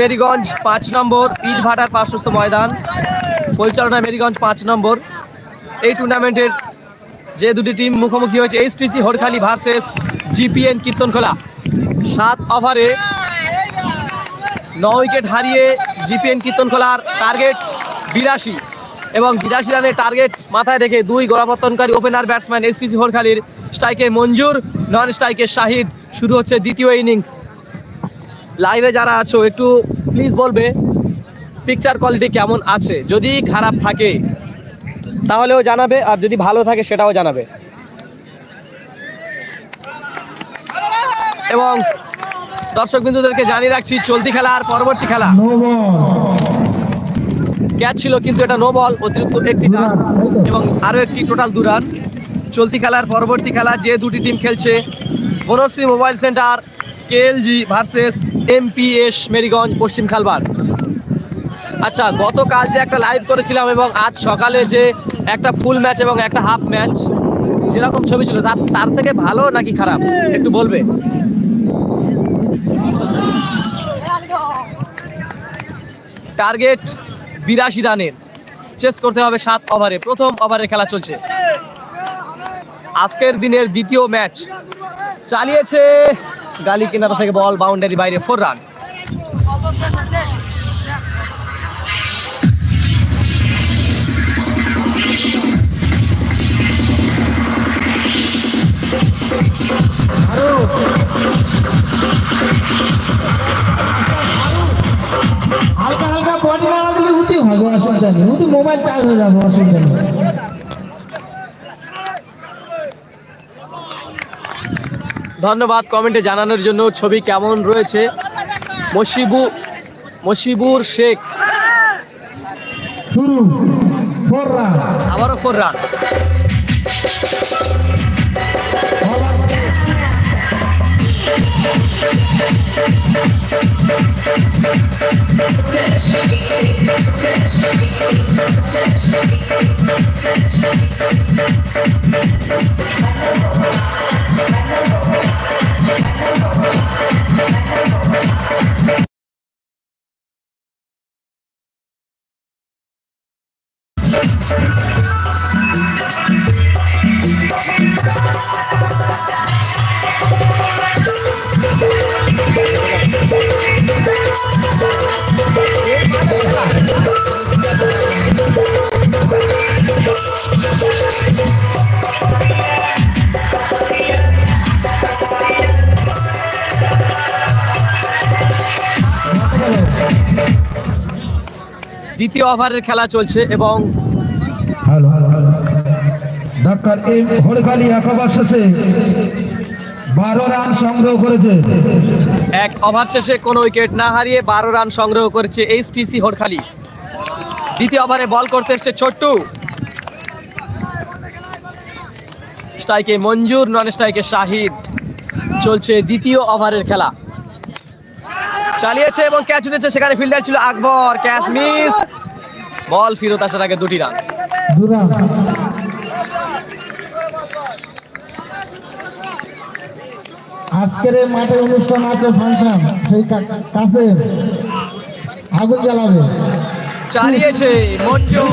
মেরিগঞ্জ পাঁচ নম্বর ইট ভাটার পার্শ্বস্থ ময়দান। পরিচালনা মেরিগঞ্জ পাঁচ নম্বর। এই টুর্নামেন্টের যে দুটি টিম মুখোমুখি হয়েছে HTC Harkhali versus GPN Kirtankhola. সাত ওভারে ন উইকেট হারিয়ে জিপিএন কীর্তনখোলার টার্গেট বিরাশি। এবং বিরাশি রানের টার্গেট মাথায় রেখে দুই গোড়াপত্তনকারী ওপেনার ব্যাটসম্যান এসটিসি হরখালির স্ট্রাইকে মঞ্জুর নন স্ট্রাইকে শাহিদ। শুরু হচ্ছে দ্বিতীয় ইনিংস লাইভে যারা আছো একটু প্লিজ বলবে পিকচার কোয়ালিটি কেমন আছে? যদি খারাপ থাকে তাহলেও জানাবে আর যদি ভালো থাকে সেটাও জানাবে। এবং দর্শক বিন্দুদেরকে জানিয়ে রাখছি চলতি খেলা আর পরবর্তী খেলা। ক্যাচ ছিল কিন্তু এটা নো বল অতিরিক্ত একটি রান এবং আরও একটি টোটাল দু রান চলতি খেলার পরবর্তী খেলা যে দুটি টিম খেলছে Banashree mobile centre KLG versus MPS Meriganj, পশ্চিম খালবার। আচ্ছা গতকাল যে একটা লাইভ করেছিলাম এবং আজ সকালে যে একটা ফুল ম্যাচ এবং একটা হাফ ম্যাচ যেরকম ছবি ছিল তার তার থেকে ভালো নাকি খারাপ? একটু বলবে? টার্গেট বিরাশি রানের। চেস করতে হবে সাত ওভারে প্রথম ওভারে খেলা চলছে। আজকের দিনের দ্বিতীয় ম্যাচ চালিয়েছে গালি কিনারা থেকে বল বাউন্ডারি বাইরে ফোর রান হালকা হালকা বডি নাড়া দিলে উঠি হবে অসুবিধা নেই। উঠি মোবাইল চার্জ হয়ে যাবে অসুবিধা নেই। ধন্যবাদ কমেন্টে জানানোর জন্য। ছবি কেমন রয়েছে? মসিবু মসিবুর শেখ। আবারও ফোর রান আবারও ফোর দ্বিতীয় ওভারের খেলা চলছে এবং হ্যালো ডাক্তার এম হরকালি শেষে বারো রান সংগ্রহ করেছে। এক ওভার শেষে কোনো উইকেট না হারিয়ে বারো রান সংগ্রহ করেছে এইচটিসি হরখালি দ্বিতীয় ওভারে বল করতে এসছে ছোট্টু। স্ট্রাইকে মঞ্জুর নন স্ট্রাইকে শাহিদ। চলছে দ্বিতীয় ওভারের খেলা। চালিয়েছে এবং ক্যাচ উঠেছে সেখানে ফিল্ডার ছিল আকবর। Catch miss. বল ফিরত আসার আগে দুটি রান। আজকের এই মাঠে অনুষ্ঠান আছে ফাংশন সেই কাছে আগুন জ্বালাবে। চালিয়েছে মঞ্জু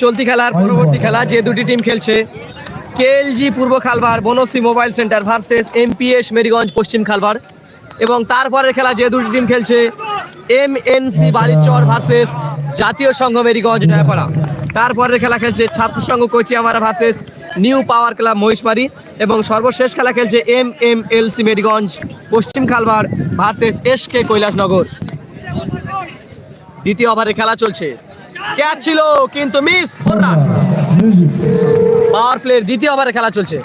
চলতি খেলার পরবর্তী খেলা যে দুটি টিম খেলছে কেএলজি পূর্ব Khalbar Banashree mobile centre versus MPS Merigunj পশ্চিম খালবার এবং তারপরের খেলা যে দুটি টিম খেলছে M N C Balichar versus Jatiya Sangha Merigunj, Nayapara. তারপরের খেলা খেলছে Chhatra Sangha Kochiamara versus new power club Mohishmari এবং সর্বশেষ খেলা খেলছে M M L C Merigunj, পশ্চিম Khalbar versus S K Kailashnagar. দ্বিতীয় ওভারে খেলা চলছে। ক্যাচ ছিল, কিন্তু মিস পাওয়ার প্লের দ্বিতীয় ওভারে খেলা চলছে।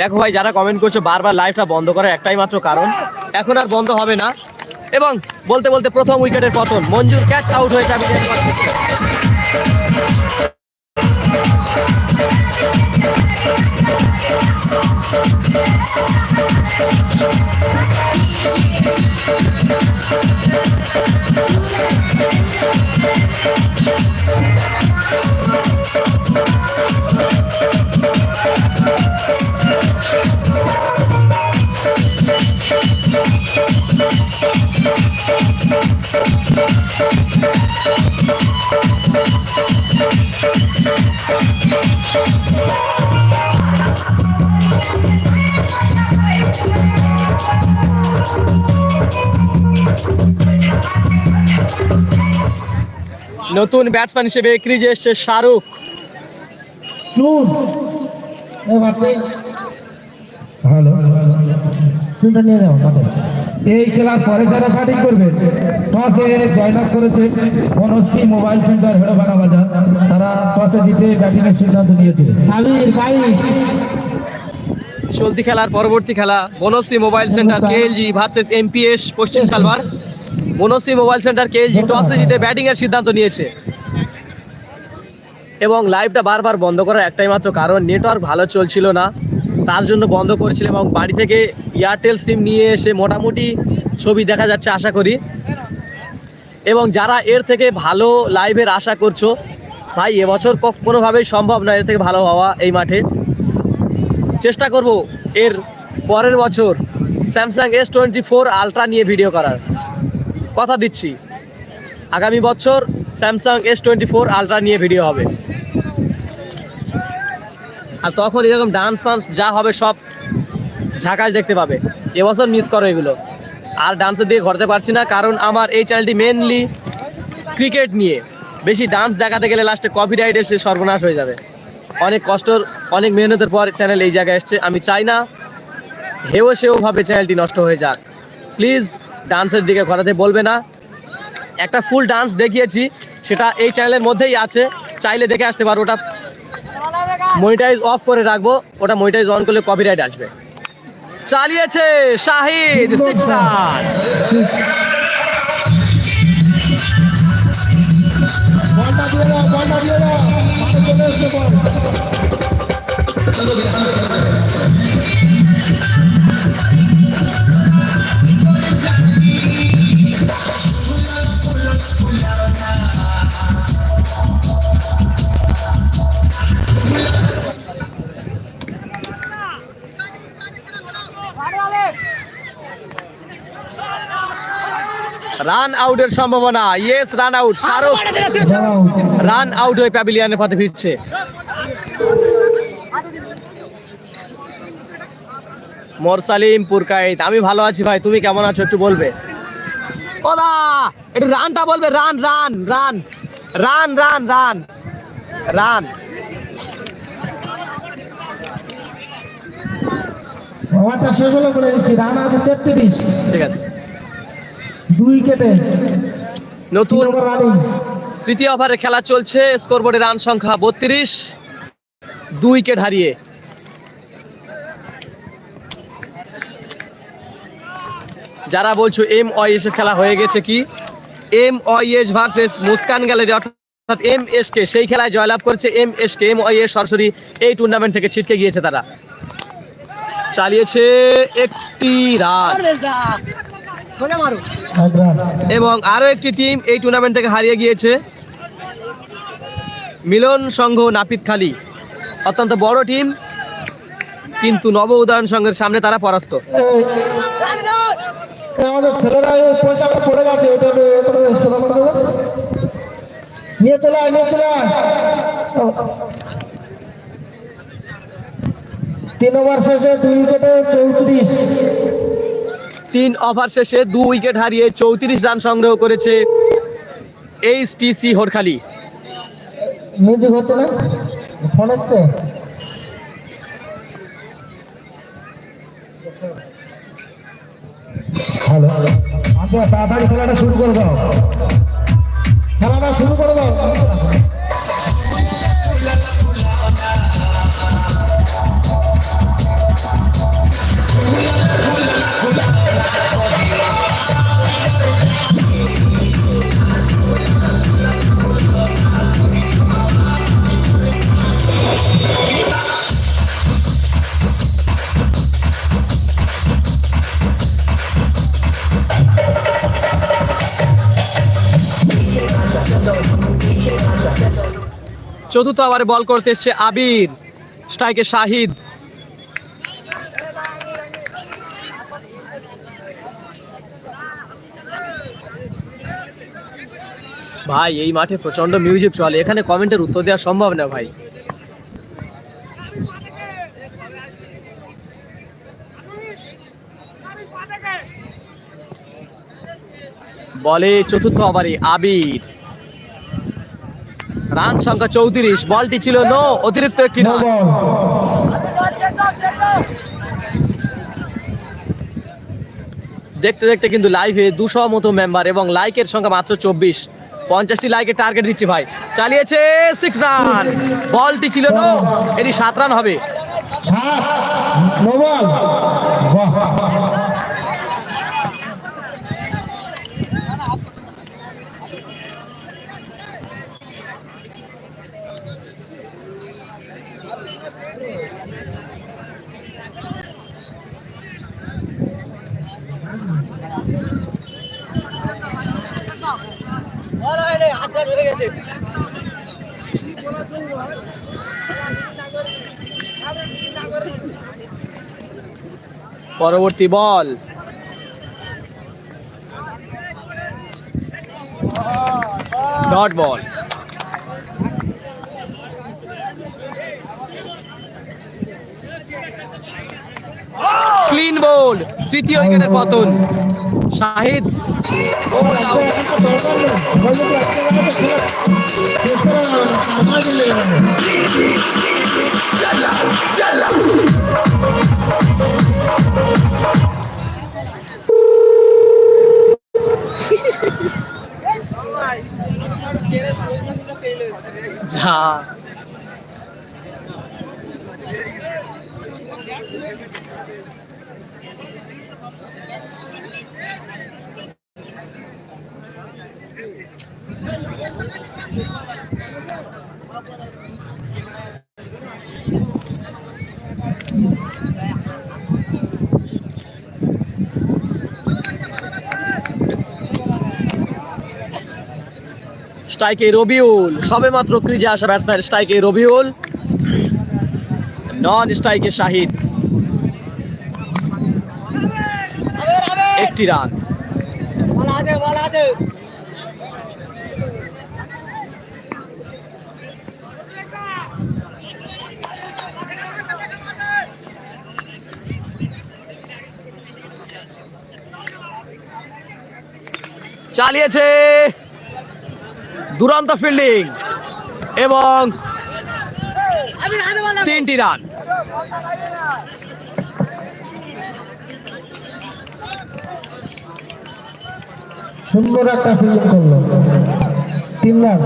দেখো ভাই, যারা কমেন্ট করছ, বারবার লাইভটা বন্ধ করার একটাই মাত্র কারণ। এখন আর বন্ধ হবে না। এবং বলতে বলতে প্রথম উইকেটের পতন। মঞ্জুর ক্যাচ আউট হয়ে যাবে নতুন ব্যাটসম্যান হিসেবে ক্রিজে এসছে শাহরুখ। হ্যালো। নিয়ে যাও এই খেলার পরে যারা ব্যাটিং করবে টসে জয়লাভ করেছে বনশ্রী মোবাইল সেন্টার হেড়োভাঙা বাজার। তারা টসে জিতে ব্যাটিং এর সিদ্ধান্ত নিয়েছে। সাবির ভাই। চলতি খেলার পরবর্তী খেলা Banashree mobile centre KLG versus MPS পশ্চিম Kalbar Banashree mobile centre KLG টসে জিতে ব্যাটিং এর সিদ্ধান্ত নিয়েছে। এবং লাইভটা বারবার বন্ধ করার একটাই মাত্র কারণ নেটওয়ার্ক ভালো চলছিল না। তার জন্য বন্ধ করেছিলাম এবং বাড়ি থেকে এয়ারটেল সিম নিয়ে এসে মোটামুটি ছবি দেখা যাচ্ছে আশা করি। এবং যারা এর থেকে ভালো লাইভের আশা করছ, ভাই, এবছর কোনোভাবেই সম্ভব নয় এর থেকে ভালো হওয়া এই মাঠে। চেষ্টা করব এর পরের বছর Samsung S twenty four ultra নিয়ে ভিডিও করার। কথা দিচ্ছি, আগামী বছর Samsung S twenty four ultra নিয়ে ভিডিও হবে। আর তখন এরকম ডান্স ফান্স যা হবে সব ঝাঁকাশ দেখতে পাবে। এবছর মিস করো এগুলো। আর ডান্সের দিকে ঘরতে পারছি না, কারণ আমার এই চ্যানেলটি মেনলি ক্রিকেট নিয়ে। বেশি ডান্স দেখাতে গেলে লাস্টে কপিরাইট এসে সর্বনাশ হয়ে যাবে। অনেক কষ্টর, অনেক মেহনতের পর চ্যানেল এই জায়গায় এসছে। আমি চাই না, হেও সেওভাবে চ্যানেলটি নষ্ট হয়ে যাক। প্লিজ ডান্সের দিকে ঘোরাতে বলবে না। একটা ফুল ডান্স দেখিয়েছি, সেটা এই চ্যানেলের মধ্যেই আছে। চাইলে দেখে আসতে পারো, ওটা মনিটাইজ অফ করে রাখব ওটা মনিটাইজ অন করলে কপিরাইট আসবে। চালিয়েছে শাহিদ দিয়ে দাও রান আউটের সম্ভাবনা। Yes run out Shahrukh run out হয়ে প্যাভিলিয়নের পথে ফিরছে। মোরসালিম পুরকাইত আমি ভালো আছি ভাই তুমি কেমন আছো একটু বলবে? ওদা একটু রানটা বলবে run run run run run run run ঠিক আছে। দুই উইকেটে নতুন তৃতীয় ওভারে খেলা চলছে। স্কোরবোর্ডে রান সংখ্যা বত্রিশ। দুই উইকেট হারিয়ে। যারা বলছো এম ওয়াইএস এর খেলা হয়ে গেছে কি? M YS versus Muskan gallery অর্থাৎ এম এস কে সেই খেলায় জয়লাভ করেছে M S K M YS সরাসরি এই টুর্নামেন্ট থেকে ছিটকে গিয়েছে তারা। চালিয়েছে একটি রান। এবং আরও একটি টিম এই টুর্নামেন্ট থেকে হারিয়ে গিয়েছে। মিলন সংঘ নাপিতখালী অত্যন্ত বড় টিম কিন্তু নব উদয়ন সংঘের সামনে তারা পরাস্ত। আমাদের ছেলেরা পড়ে গেছে নিয়ে চলে নিয়ে চলে তিন ওভার শেষে দুই উইকেটে চৌত্রিশ। তিন ওভার শেষে দু উইকেট হারিয়ে চৌত্রিশ রান সংগ্রহ করেছে এইচ হোরখালি। এসছে হ্যালো আচ্ছা তাড়াতাড়ি খেলাটা শুরু করে দাও। খেলাটা শুরু করে দাও। চতুর্থ ওভারে বল করতে এসছে আবির। স্ট্রাইকে শাহিদ। ভাই, এই মাঠে প্রচণ্ড মিউজিক চলে। এখানে কমেন্টের উত্তর দেওয়া সম্ভব না, ভাই। বলে চতুর্থ ওভারে আবির। রান সংখ্যা চৌত্রিশ বলটি ছিল নো অতিরিক্ত একটি রান। দেখতে দেখতে কিন্তু লাইভে দুশো মতো মেম্বার এবং লাইকের সংখ্যা মাত্র চব্বিশ। পঞ্চাশটি লাইকের টার্গেট দিচ্ছি ভাই। চালিয়েছে সিক্স রান বলটি ছিল নো এটি সাত রান হবে। পরবর্তী ball. Dot ball clean bowled তৃতীয় উইকেটের পতন। শাহিদ যা স্ট্রাইকে রবিউল সবে মাত্র ক্রিজে আসা ব্যাটসম্যান স্ট্রাইকে রবিউল, নন স্ট্রাইকে শাহিদ। একটি রান। চালিয়েছে। দুরন্ত ফিল্ডিং এবং তিনটি রান। সুন্দর একটা ফিল্ডিং করল। তিন রান।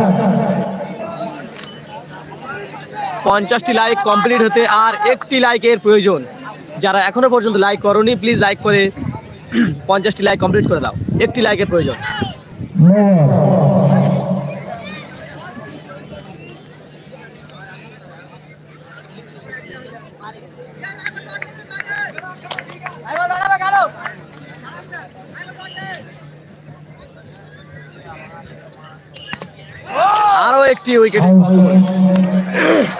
পঞ্চাশটি লাইক কমপ্লিট হতে আর একটি লাইকের প্রয়োজন। যারা এখনও পর্যন্ত লাইক করনি প্লিজ লাইক করে পঞ্চাশটি লাইক কমপ্লিট করে দাও। একটি লাইকের প্রয়োজন। নো বল আরও একটি উইকেট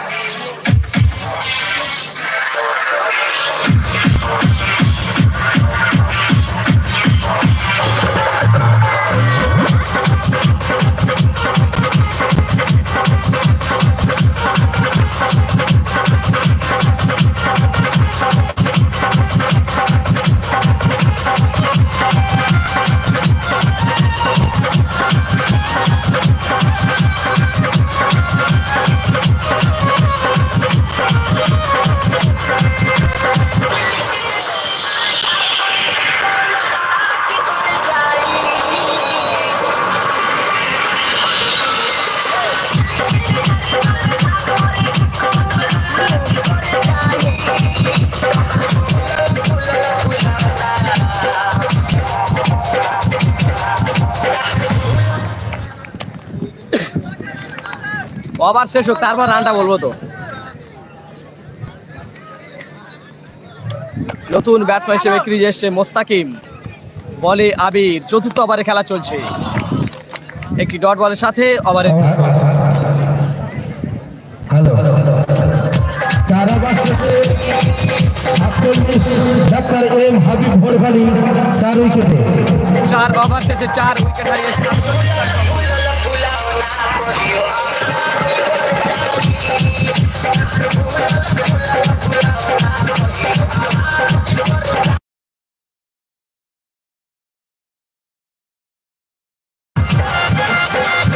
ওভার শেষ হোক তারপর রানটা বলব তো। নতুন ব্যাটসম্যান হিসেবে ক্রিজে এসছে মোস্তাকিম। বলে আবির চতুর্থ ওভারে খেলা চলছে। একটি ডট বলের সাথে ওভারে হ্যালো শেষে চার ওভার শেষে চার উইকেট হারিয়ে সাতচল্লিশ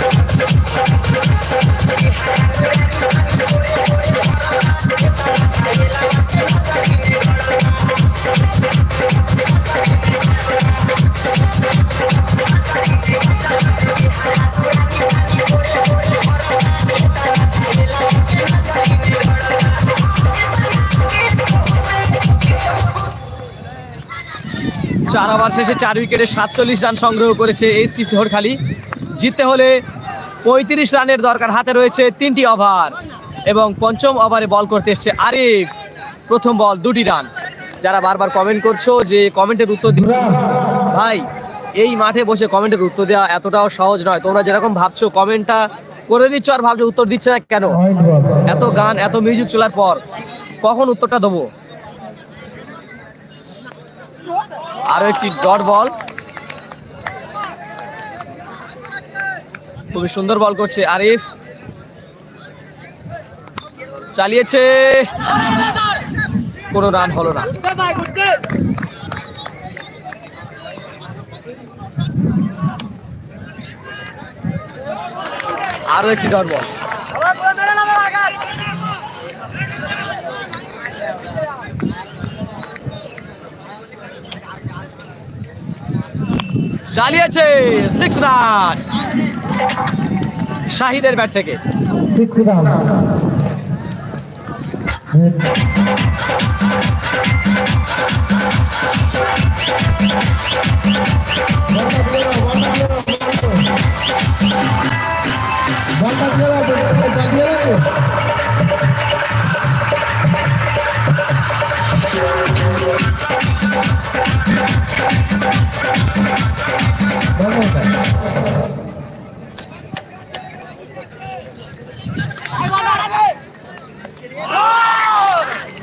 রান। চার ওভার শেষে চার উইকেটে সাতচল্লিশ রান সংগ্রহ করেছে এইচটি শিহরখালী জিততে হলে পঁয়ত্রিশ রানের দরকার হাতে রয়েছে তিনটি ওভার এবং পঞ্চম ওভারে বল করতে এসছে আরিফ। প্রথম বল দুটি রান। যারা বারবার কমেন্ট করছ যে কমেন্টের উত্তর দিচ্ছ ভাই এই মাঠে বসে কমেন্টের উত্তর দেওয়া এতটাও সহজ নয়। তোমরা যেরকম ভাবছ কমেন্টটা করে দিচ্ছ আর ভাবছ উত্তর দিচ্ছে না কেন? এত গান এত মিউজিক চলার পর কখন উত্তরটা দেবো? আরও একটি ডট বল। খুবই সুন্দর বল করছে আরিফ। চালিয়েছে। কোনো রান হলো না। আরও একটি ডট বল। চালিয়েছে সিক্স রান শাহিদের ব্যাট থেকে।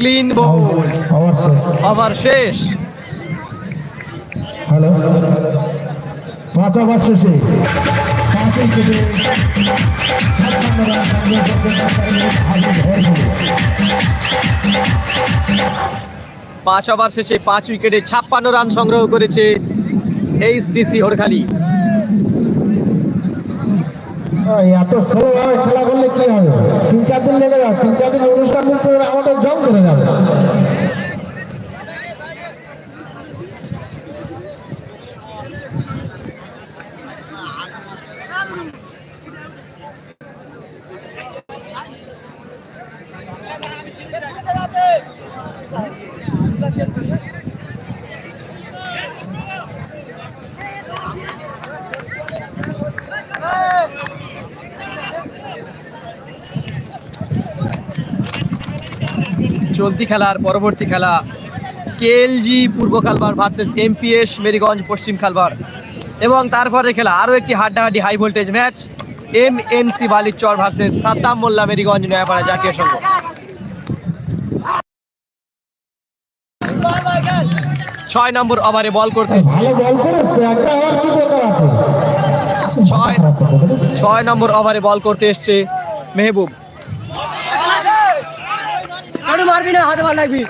Clean ball. ওভার শেষ। হ্যালো। পাঁচ ওভার শেষে। পাঁচ ওভার শেষে। পাঁচ উইকেটে ছাপ্পান্ন রান সংগ্রহ করেছে এইচডিসি হরখালি এত স্লো ভাবে খেলা করলে কি হবে? তিন চার দিন লেগে যাবে, তিন চার দিন অনুষ্ঠান দিন আমাদের জং ধরে যাবে। চলতি খেলার পরবর্তী খেলা কেএলজি পূর্ব খালবার ভার্সেস এমপিএস মেরিগঞ্জ পশ্চিম খালবার। এবং তারপরে খেলা আরও একটি হাড্ডাহাড্ডি high voltage match M N C Balichar versus Saddam Molla Meriganj Nayapara Jatiya Sangha. ছয় নম্বর ওভারে বল করতে ছয় নম্বর ওভারে বল করতে এসছে মেহবুব। মারবি না হাতে মার লাগবি।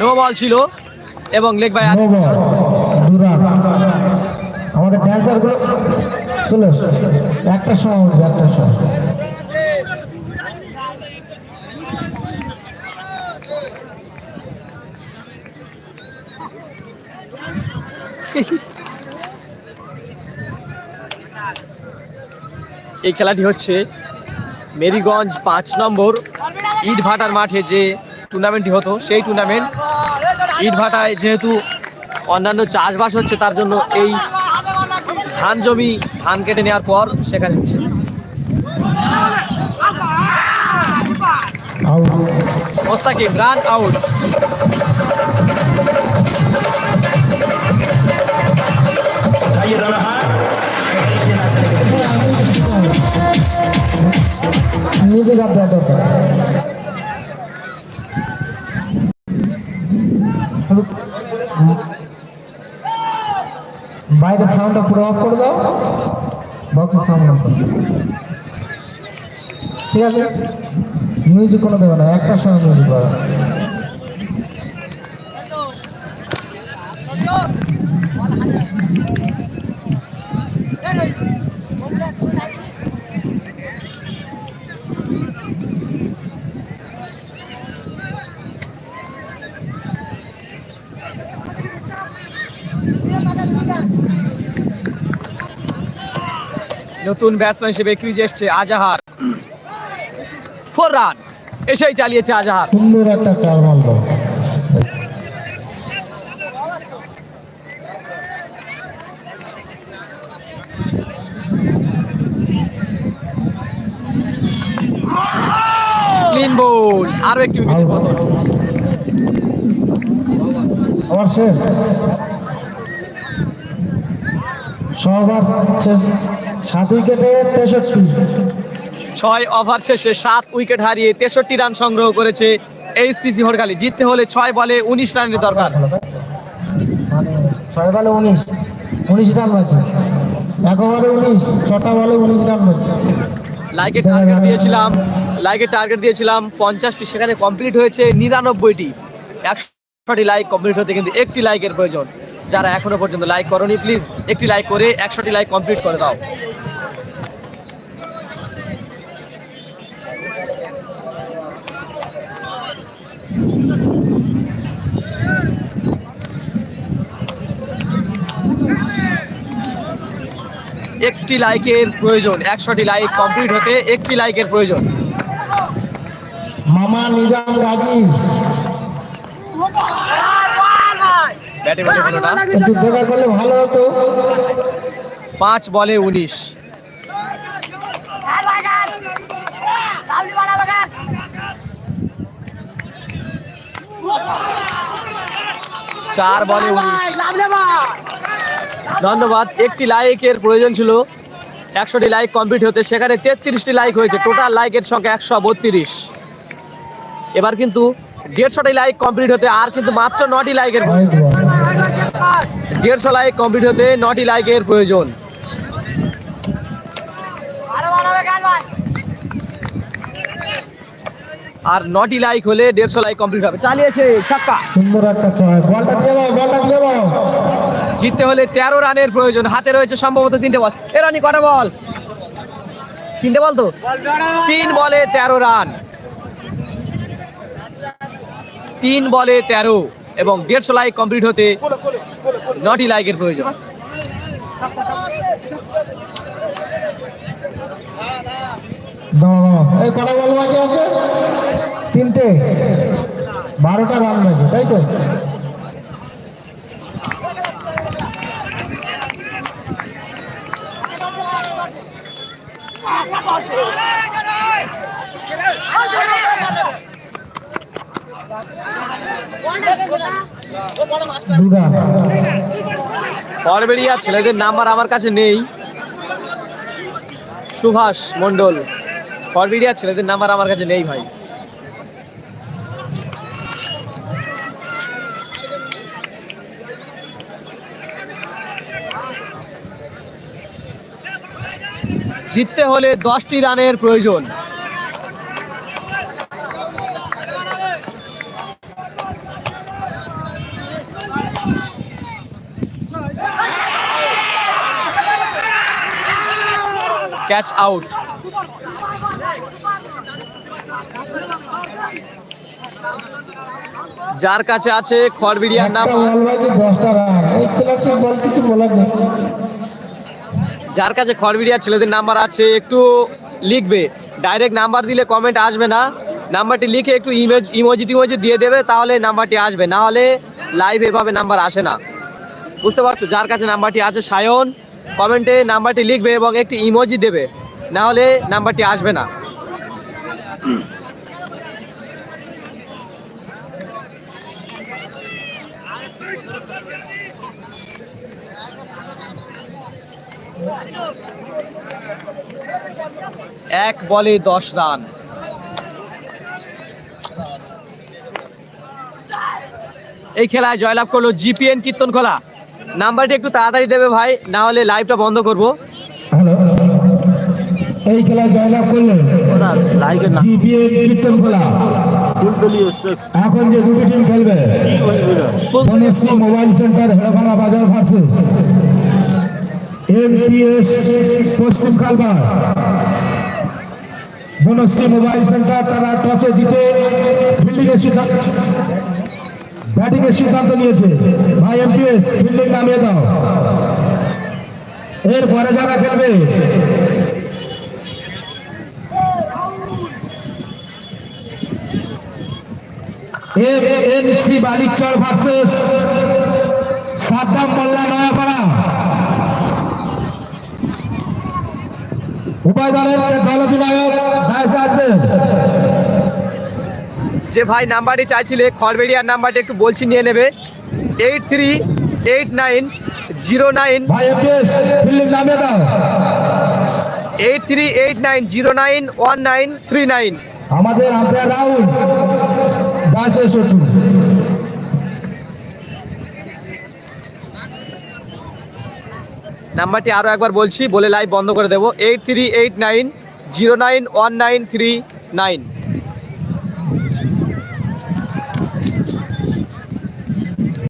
নো বল ছিল। এবং লেগ বাই আমাদের ড্যান্সারগুলো চলে একটা সময় একটা সময় এই খেলাটি হচ্ছে মেরিগঞ্জ পাঁচ নম্বর ইটভাটার মাঠে যে টুর্নামেন্টটি হতো সেই টুর্নামেন্ট ইট ভাটায় যেহেতু অন্যান্য চাষবাস হচ্ছে, তার জন্য এই ধান জমি, ধান কেটে নেওয়ার পর সেখানে হচ্ছে। মোস্তাকিম রান আউট দরকার। বাইরের সাউন্ডটা পুরো অফ করে দাও। বক্সের সাউন্ড ঠিক আছে? মিউজিক কোনো দেবে না, একটা সময় মিউজিক পাবে নতুন ব্যাটসম্যান হিসেবে ক্রিজে এসছে আজাহার। ফোর রান এসেই চালিয়েছে আজাহার। সুন্দর একটা চার মারল। ক্লিন বোল আরও একটি উইকেটের পতন। আবার শেষ। সবার শেষ সাত উইকেটে তেষট্টি। ছয় ওভার শেষে সাত উইকেট হারিয়ে তেষট্টি রান সংগ্রহ করেছে এইচটিসি হরকালি জিততে হলে ছয় বলে উনিশ রানের দরকার। মানে ছয় বলে উনিশ উনিশ রান বাকি এক ওভারে উনিশ ছটা বলে উনিশ রান বাকি লাইকের টার্গেট দিয়েছিলাম লাইকের টার্গেট দিয়েছিলাম পঞ্চাশটি সেখানে কমপ্লিট হয়েছে নিরানব্বইটি। একশোটি লাইক কমপ্লিট হতে কিন্তু একটি লাইকের প্রয়োজন। যারা এখনও পর্যন্ত লাইক করনি প্লিজ একটি লাইক করে একশোটি লাইক কমপ্লিট করে দাও। একটি লাইকের প্রয়োজন, একশোটি লাইক কমপ্লিট হতে একটি লাইকের প্রয়োজন। মামা নিজাম গাজী ব্যাটে বলে একটু দেখা করলে ভালো হতো। পাঁচ বলে উনিশ। চার বলে উনিশ। ধন্যবাদ। একটি লাইকের প্রয়োজন ছিল। একশোটি লাইক কমপ্লিট হতে। সেখানে তেত্রিশটি লাইক হয়েছে। টোটাল লাইকের সংখ্যা একশো বত্রিশ। এবার কিন্তু দেড়শোটি লাইক কমপ্লিট হতে। আর কিন্তু মাত্র নটি লাইকের। দেড়শো লাইক কমপ্লিট হতে নটি লাইকের প্রয়োজন। আর নটি লাইক হলে দেড়শো লাইক কমপ্লিট হবে। চালিয়েছে ছক্কা। সুন্দর একটা ছয়। বলটা দিয়ে দাও বলটা দিয়ে দাও। জিততে হলে তেরো রানের প্রয়োজন। হাতে রয়েছে সম্ভবত তিনটে বল। এ রানি কটা বল? তিনটে বল তো? তিন বলে তেরো রান। তিন বলে তেরো এবং দেড়শো লাইক কমপ্লিট হতে নটি লাইকের প্রয়োজন দাও দাও এই কটা বল বাকি আছে তিনটে বারোটা রান বাকি তাই তো দু রান ফরবেরিয়া ছেলেদের নাম্বার আমার কাছে নেই। সুভাষ মন্ডল ফরবেরিয়া ছেলেদের নাম্বার আমার কাছে নেই ভাই। জিততে হলে দশটি রানের প্রয়োজন। Catch out. যার কাছে আছে খড়বিড়িয়ার নেই যার কাছে খড়বিড়িয়া ছেলেদের নাম্বার আছে, একটু লিখবে। ডাইরেক্ট নাম্বার দিলে কমেন্ট আসবে না। নাম্বারটি লিখে একটু ইমেজ ইমোজি টিমোজি দিয়ে দেবে, তাহলে নাম্বারটি আসবে। না হলে লাইভ এভাবে নাম্বার আসে না। বুঝতে পারছ? যার কাছে নাম্বারটি আছে, সায়ন। কমেন্টে নাম্বারটি লিখবে এবং একটি ইমোজি দেবে। না হলে নাম্বারটি আসবে না। এক বলে দশ রান। এই খেলায় জয়লাভ করল জিপিএন কীর্তনখোলা। নাম্বারটি একটু তাড়াতাড়ি দেবে ভাই না হলে লাইভটা বন্ধ করব। হ্যালো এই খেলায় জয়লাভ করলেন জিপিএ কীর্তন খোলা। এখন যে দুটি টিম খেলবে বনশ্রী মোবাইল সেন্টার হেড়ভাঙা বাজার ভার্সেস এমপিএস পশ্চিম কালবার বনশ্রী মোবাইল সেন্টার তারা টসে জিতে ফিল্ডিং এর সিদ্ধান্ত ব্যাটিং এর সিদ্ধান্ত নিয়েছে। ভাই এমপিএস, ফিল্ডিং নামিয়ে দাও। এরপরে যারা খেলবে এনসি বালিচর ভার্সেস সাদ্দাম মোল্লা নয়াপাড়া। উভয় দলের দল অধিনায়ক আসবেন যে ভাই নাম্বারটি চাইছিলে খড়বেড়িয়ার নাম্বারটি একটু বলছি নিয়ে নেবে। Eight three eight nine zero nine eight three eight nine zero nine one nine three nine আমাদের রাহুল নাম্বারটি আরও একবার বলছি বলে লাইভ বন্ধ করে দেবো। Eight three eight nine zero nine one nine three nine